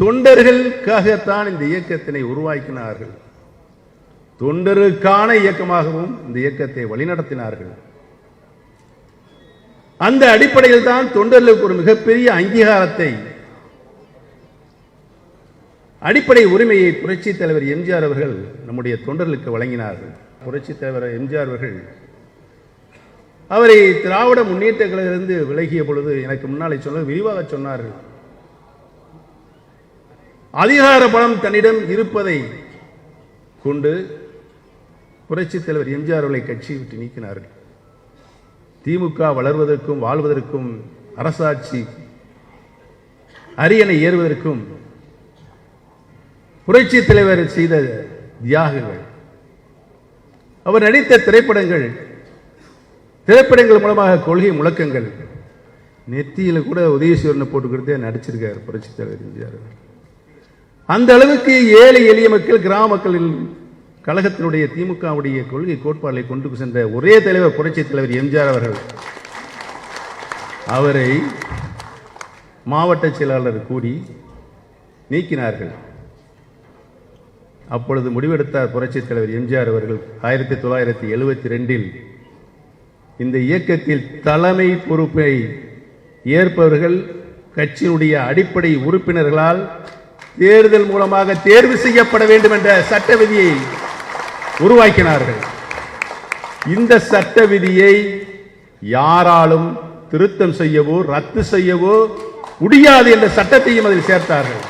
தொண்டர்களுக்காகத்தான் இந்த இயக்கத்தினை உருவாக்கினார்கள். தொண்டருக்கான இயக்கமாகவும் இந்த இயக்கத்தை வழிநடத்தினார்கள். அந்த அடிப்படையில் தான் தொண்டர்களுக்கு ஒரு மிகப்பெரிய அங்கீகாரத்தை அடிப்படை உரிமையை புரட்சி தலைவர் எம்ஜிஆர் அவர்கள் நம்முடைய தொண்டர்களுக்கு வழங்கினார்கள். புரட்சி தலைவர் எம்ஜிஆர் அவர்கள் அவரை திராவிட முன்னேற்ற விலகிய பொழுது எனக்கு முன்னாலே சொல்ல விரிவாக சொன்னார்கள். அதிகார பலம் தன்னிடம் இருப்பதை கொண்டு புரட்சி தலைவர் எம்ஜிஆர் அவர்களை கட்சியை விட்டு நீக்கினார்கள் திமுக வளர்வதற்கும் வாழ்வதற்கும் அரசாட்சி அரியணை ஏறுவதற்கும் புரட்சி தலைவர் செய்த தியாகங்கள் அவர் நடித்த திரைப்படங்கள் திரைப்படங்கள் மூலமாக கொள்கை முழக்கங்கள் நெத்தியில கூட உதயசூரனை போட்டுக்கிட்டே நடிச்சிருக்கார் புரட்சி தலைவர் எம்ஜிஆர் அவர்கள். அந்த அளவுக்கு ஏழை எளிய மக்கள் கிராம மக்களில் கழகத்தினுடைய திமுகவுடைய கொள்கை கோட்பாடுகளை கொண்டு சென்ற ஒரே தலைவர் புரட்சி தலைவர் எம்ஜிஆர் அவர்கள். அவரை மாவட்ட செயலாளர் கூடி நீக்கினார்கள். அப்பொழுது முடிவெடுத்தார் புரட்சி தலைவர் எம்ஜிஆர் அவர்கள். ஆயிரத்தி தொள்ளாயிரத்தி எழுபத்தி ரெண்டில் இந்த இயக்கத்தில் தலைமை பொறுப்பை ஏற்பவர்கள் கட்சியினுடைய அடிப்படை உறுப்பினர்களால் தேர்தல் மூலமாக தேர்வு செய்யப்பட வேண்டும் என்ற சட்ட விதியை உருவாக்கினார்கள். இந்த சட்ட விதியை யாராலும் திருத்தம் செய்யவோ ரத்து செய்யவோ முடியாது என்ற சட்டத்தையும் அதில் சேர்த்தார்கள்.